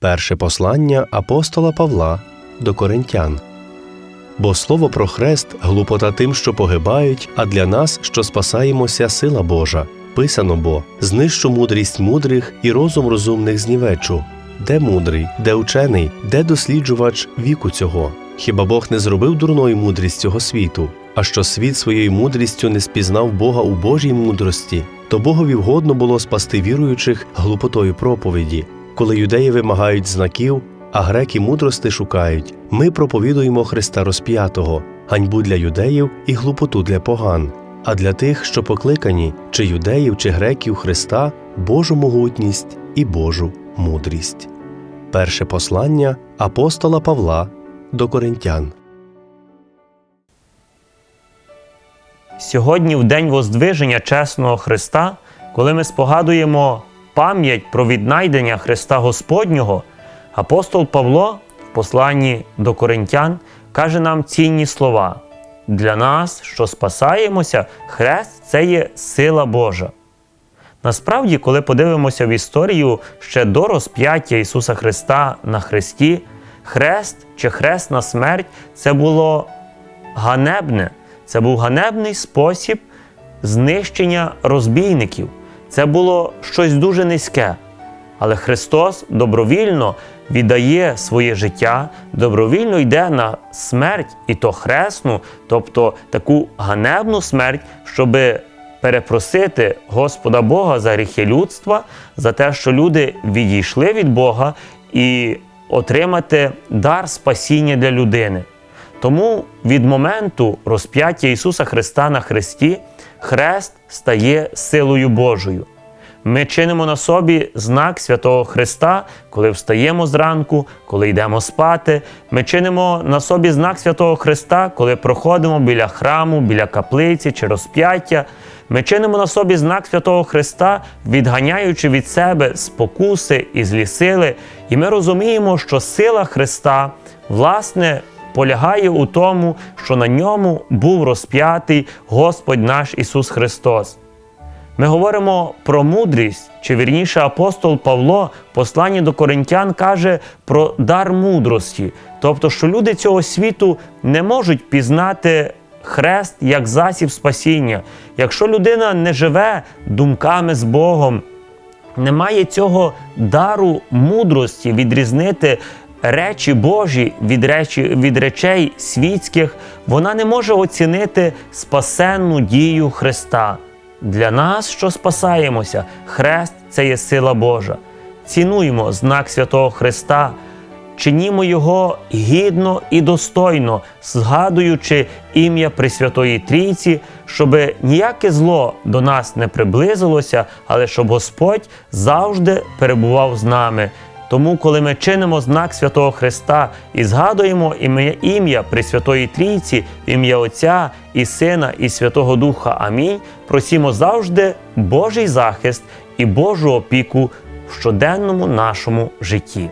Перше послання апостола Павла до Коринтян. Бо слово про хрест глупота тим, що погибають, а для нас, що спасаємося, сила Божа. Писано бо знищу мудрість мудрих і розум розумних знівечу. Де мудрий, де учений, де досліджувач віку цього? Хіба Бог не зробив дурною мудрість цього світу? А що світ своєю мудрістю не спізнав Бога у Божій мудрості, то Богові вгодно було спасти віруючих глупотою проповіді. Коли юдеї вимагають знаків, а греки мудрости шукають, ми проповідуємо Христа розп'ятого, ганьбу для юдеїв і глупоту для поган. А для тих, що покликані, чи юдеїв, чи греків Христа, Божу могутність і Божу мудрість. Перше послання апостола Павла до Коринтян. Сьогодні, в день Воздвиження чесного Христа, коли ми спогадуємо пам'ять про віднайдення Христа Господнього, апостол Павло в посланні до Коринтян каже нам цінні слова. Для нас, що спасаємося, хрест це є сила Божа. Насправді, коли подивимося в історію ще до розп'яття Ісуса Христа на Христі, хрест чи хресна смерть це було ганебне, це був ганебний спосіб знищення розбійників. Це було щось дуже низьке. Але Христос добровільно віддає своє життя, добровільно йде на смерть, і то хресну, тобто таку ганебну смерть, щоби перепросити Господа Бога за гріхи людства, за те, що люди відійшли від Бога і отримати дар спасіння для людини. Тому від моменту розп'яття Ісуса Христа на Христі хрест стає силою Божою. Ми чинимо на собі знак Святого Христа, коли встаємо зранку, коли йдемо спати. Ми чинимо на собі знак Святого Христа, коли проходимо біля храму, біля каплиці чи розп'яття. Ми чинимо на собі знак Святого Христа, відганяючи від себе спокуси і злі сили. І ми розуміємо, що сила Христа, власне, полягає у тому, що на ньому був розп'ятий Господь наш Ісус Христос. Ми говоримо про мудрість, чи вірніше апостол Павло в посланні до коринтян каже про дар мудрості, тобто, що люди цього світу не можуть пізнати хрест як засіб спасіння. Якщо людина не живе думками з Богом, не має цього дару мудрості відрізнити речі Божі від, речі, від речей світських, вона не може оцінити спасенну дію Христа. Для нас, що спасаємося, хрест це є сила Божа. Цінуємо знак святого Христа, чинімо його гідно і достойно, згадуючи ім'я Пресвятої Трійці, щоб ніяке зло до нас не приблизилося, але щоб Господь завжди перебував з нами. Тому, коли ми чинимо знак Святого Христа і згадуємо ім'я ім'я Пресвятої Трійці, ім'я Отця і Сина, і Святого Духа. Амінь. Просімо завжди Божий захист і Божу опіку в щоденному нашому житті.